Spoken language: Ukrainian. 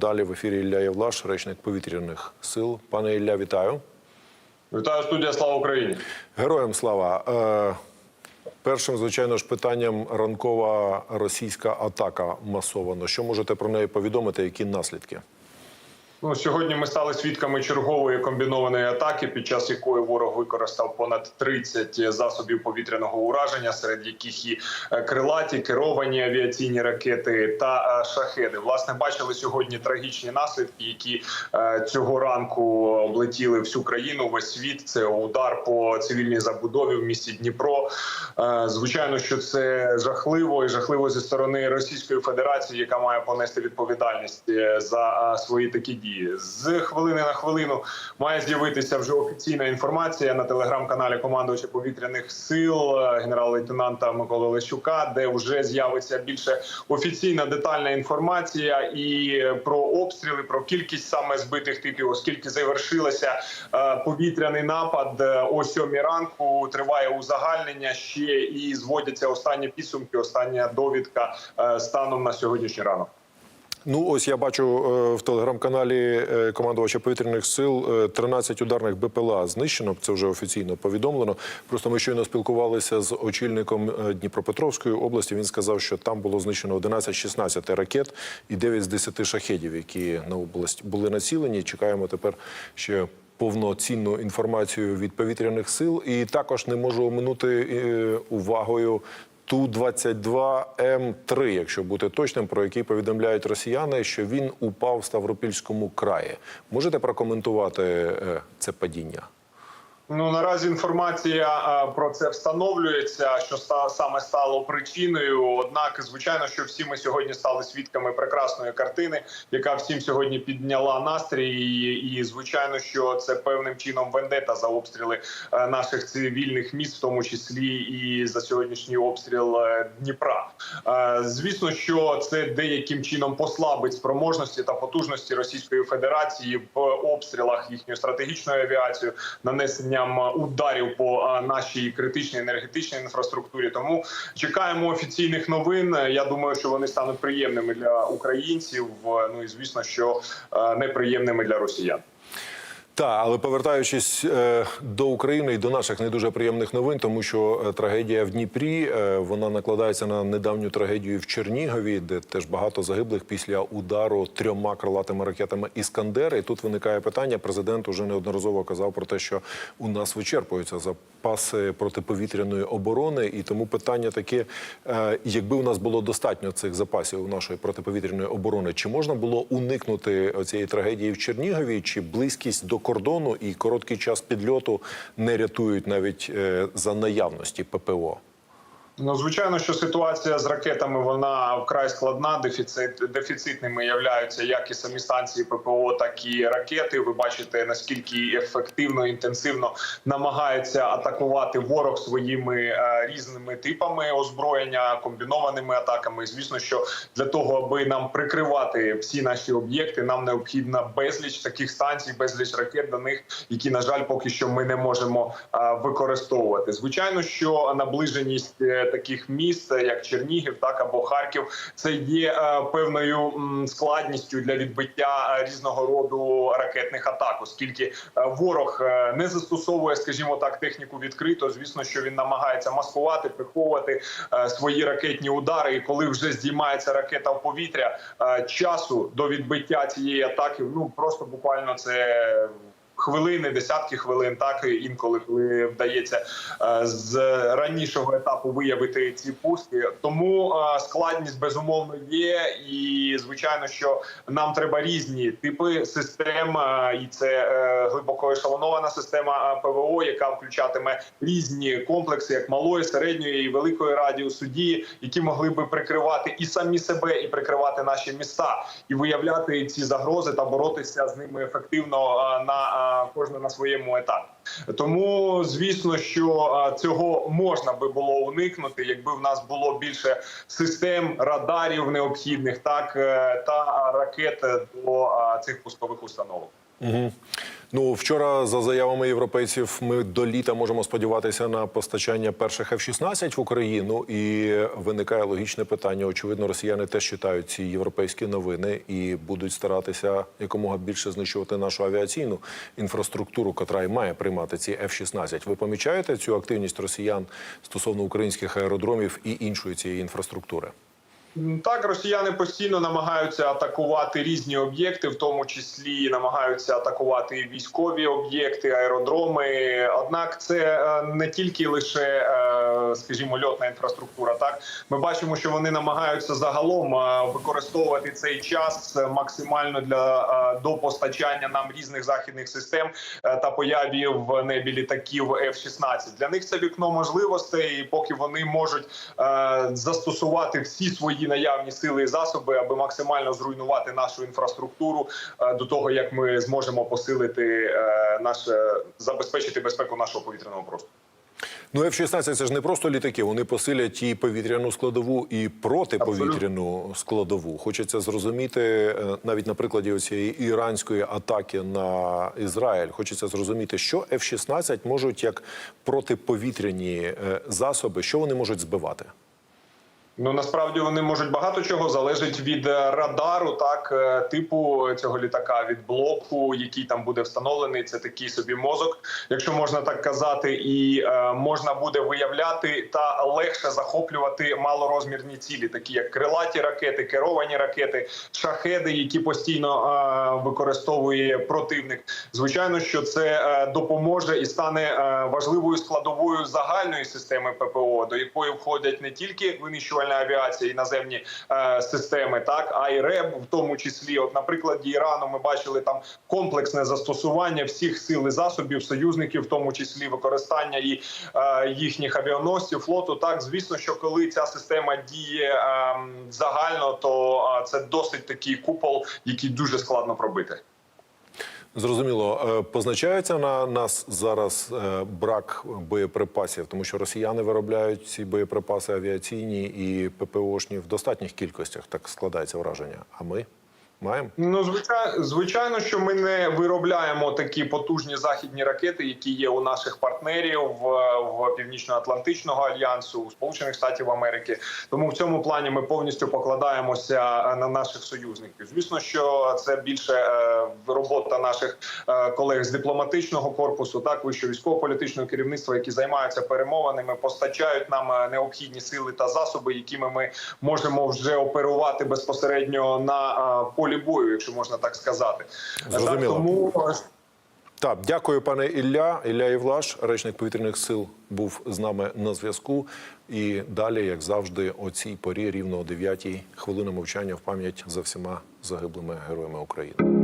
Далі в ефірі Ілля Євлаш, речник повітряних сил. Пане Ілля, вітаю. Вітаю студія Слава Україні. Героям слава. Е, першим, звичайно ж, питанням ранкова російська атака масована. Що можете про неї повідомити? Які наслідки? Ну сьогодні ми стали свідками чергової комбінованої атаки, під час якої ворог використав понад 30 засобів повітряного ураження, серед яких і е, крилаті керовані авіаційні ракети та е, шахеди. Власне, бачили сьогодні трагічні наслідки, які е, цього ранку облетіли всю країну. Весь світ це удар по цивільній забудові в місті Дніпро. Звичайно, що це жахливо і жахливо зі сторони Російської Федерації, яка має понести відповідальність за свої такі дії. З хвилини на хвилину має з'явитися вже офіційна інформація на телеграм-каналі командувача повітряних сил е, генерал-лейтенанта Миколи Лещука, де вже з'явиться більше офіційна детальна інформація і про обстріли, про кількість саме збитих типів, оскільки завершилася е, повітряний напад е, о сьомій ранку. Триває узагальнення ще і зводяться останні підсумки. Остання довідка станом на сьогоднішній ранок. Ну, ось я бачу е, в телеграм-каналі е, командувача повітряних сил е, 13 ударних БПЛА знищено. Це вже офіційно повідомлено. Просто ми щойно спілкувалися з очільником е, Дніпропетровської області. Він сказав, що там було знищено 11-16 ракет і 9 з 10 шахедів, які на область були націлені. Чекаємо тепер ще. Повноцінну інформацію від повітряних сил, і також не можу оминути е, увагою Ту-22М3, якщо бути точним, про який повідомляють росіяни, що він упав в Ставропільському краї. Можете прокоментувати е, це падіння? Ну наразі інформація про це встановлюється, що саме стало причиною. Однак, звичайно, що всі ми сьогодні стали свідками прекрасної картини, яка всім сьогодні підняла настрій, і, звичайно, що це певним чином вендета за обстріли е, наших цивільних міст, в тому числі і за сьогоднішній обстріл е, Дніпра. Е, Звісно, що це деяким чином послабить спроможності та потужності Російської Федерації в обстрілах їхньої стратегічної авіації, нанесенням ударів по нашій критичній енергетичній інфраструктурі. Тому чекаємо офіційних новин. Я думаю, що вони стануть приємними для українців. Ну і звісно, що е, неприємними для росіян. Так, але повертаючись е, до України і до наших не дуже приємних новин, тому що е, трагедія в Дніпрі е, вона накладається на недавню трагедію в Чернігові, де теж багато загиблих після удару трьома крилатими ракетами Іскандер. І тут виникає питання. Президент уже неодноразово казав про те, що у нас вичерпуються запаси протиповітряної оборони, і тому питання таке: е, якби у нас було достатньо цих запасів у нашої протиповітряної оборони, чи можна було уникнути цієї трагедії в Чернігові, чи близькість до кордону і короткий час підльоту не рятують навіть е, за наявності ППО? Ну, звичайно, що ситуація з ракетами вона вкрай складна. Дефіцит дефіцитними являються як і самі станції ППО, так і ракети. Ви бачите наскільки ефективно інтенсивно намагається атакувати ворог своїми е, різними типами озброєння, комбінованими атаками. Звісно, що для того, аби нам прикривати всі наші об'єкти, нам необхідна безліч таких станцій, безліч ракет до них, які на жаль, поки що ми не можемо е, використовувати. Звичайно, що наближеність е, таких міст, як Чернігів, так або Харків, це є е, певною складністю для відбиття е, різного роду ракетних атак, оскільки е, ворог не застосовує, скажімо так, техніку відкрито. Звісно, що він намагається маскувати, приховувати свої ракетні удари. І коли вже здіймається ракета в повітря, часу до відбиття цієї атаки, ну просто буквально це. Хвилини, десятки хвилин, так інколи коли вдається е, з ранішого етапу виявити ці пустки. Тому е, складність безумовно є, і звичайно, що нам треба різні типи систем, е, і це глибоко ешелонована система ПВО, яка включатиме різні комплекси, як малої, середньої і великої радіусу дії, які могли би прикривати і самі себе, і прикривати наші міста, і виявляти ці загрози та боротися з ними ефективно на кожне на своєму етапі. Тому звісно, що цього можна би було уникнути, якби в нас було більше систем радарів необхідних, так е, та ракет до цих пускових установок. Ну вчора, за заявами європейців, ми до літа можемо сподіватися на постачання перших F-16 в Україну. І виникає логічне питання. Очевидно, росіяни теж читають ці європейські новини і будуть старатися якомога більше знищувати нашу авіаційну інфраструктуру, котра і має приймати ці F-16. Ви помічаєте цю активність росіян стосовно українських аеродромів і іншої цієї інфраструктури? Так, росіяни постійно намагаються атакувати різні об'єкти, в тому числі намагаються атакувати військові об'єкти, аеродроми. Однак, це е, не тільки лише, е, скажімо, льотна інфраструктура. Так ми бачимо, що вони намагаються загалом е, використовувати цей час максимально для до постачання нам різних західних систем та появі в небі літаків F-16. Для них це вікно можливостей, і поки вони можуть застосувати всі свої наявні сили і засоби, аби максимально зруйнувати нашу інфраструктуру е, до того, як ми зможемо посилити е, наше забезпечити безпеку нашого повітряного простору. Ну, F-16 – це ж не просто літаки. Вони посилять і повітряну складову, і протиповітряну складову. Хочеться зрозуміти е, навіть на прикладі цієї іранської атаки на Ізраїль. Хочеться зрозуміти, що F-16 можуть як протиповітряні засоби, що вони можуть збивати. Ну насправді вони можуть багато чого залежить від е, радару, так е, типу цього літака, від блоку, який там буде встановлений. Це такий собі мозок, якщо можна так казати, і е, можна буде виявляти та легше захоплювати малорозмірні цілі, такі як крилаті ракети, керовані ракети, шахеди, які постійно е, використовує противник. Звичайно, що це е, допоможе і стане важливою складовою загальної системи ППО, до якої входять не тільки винищувальна авіація і наземні е, системи, так а й РЕБ, в тому числі. От, на прикладі Ірану, ми бачили там комплексне застосування всіх сил і засобів союзників, в тому числі використання і е, їхніх авіаносців, флоту. Так, звісно, що коли ця система діє е, загально, то е, це досить такий купол, який дуже складно пробити. Зрозуміло, Е, позначається на нас зараз е, брак боєприпасів, тому що росіяни виробляють ці боєприпаси авіаційні і ППОшні в достатніх кількостях. Так складається враження. А ми маємо? Ну, звичайно, звичайно, що ми не виробляємо такі потужні західні ракети, які є у наших партнерів в, в Північно-Атлантичного альянсу, у Сполучених Штатів Америки. Тому в цьому плані ми повністю покладаємося на наших союзників. Звісно, що це більше е, робота наших е, колег з дипломатичного корпусу, так вищого військово-політичного керівництва, які займаються перемовинами, постачають нам е, необхідні сили та засоби, якими ми можемо вже оперувати безпосередньо на е, полі бою, якщо можна так сказати. Зрозуміло. Так, тому Так, дякую, пане Ілля. Ілля Євлаш, речник повітряних сил, був з нами на зв'язку. І далі, як завжди, о цій порі, рівно о 9-й, хвилина мовчання в пам'ять за всіма загиблими героями України.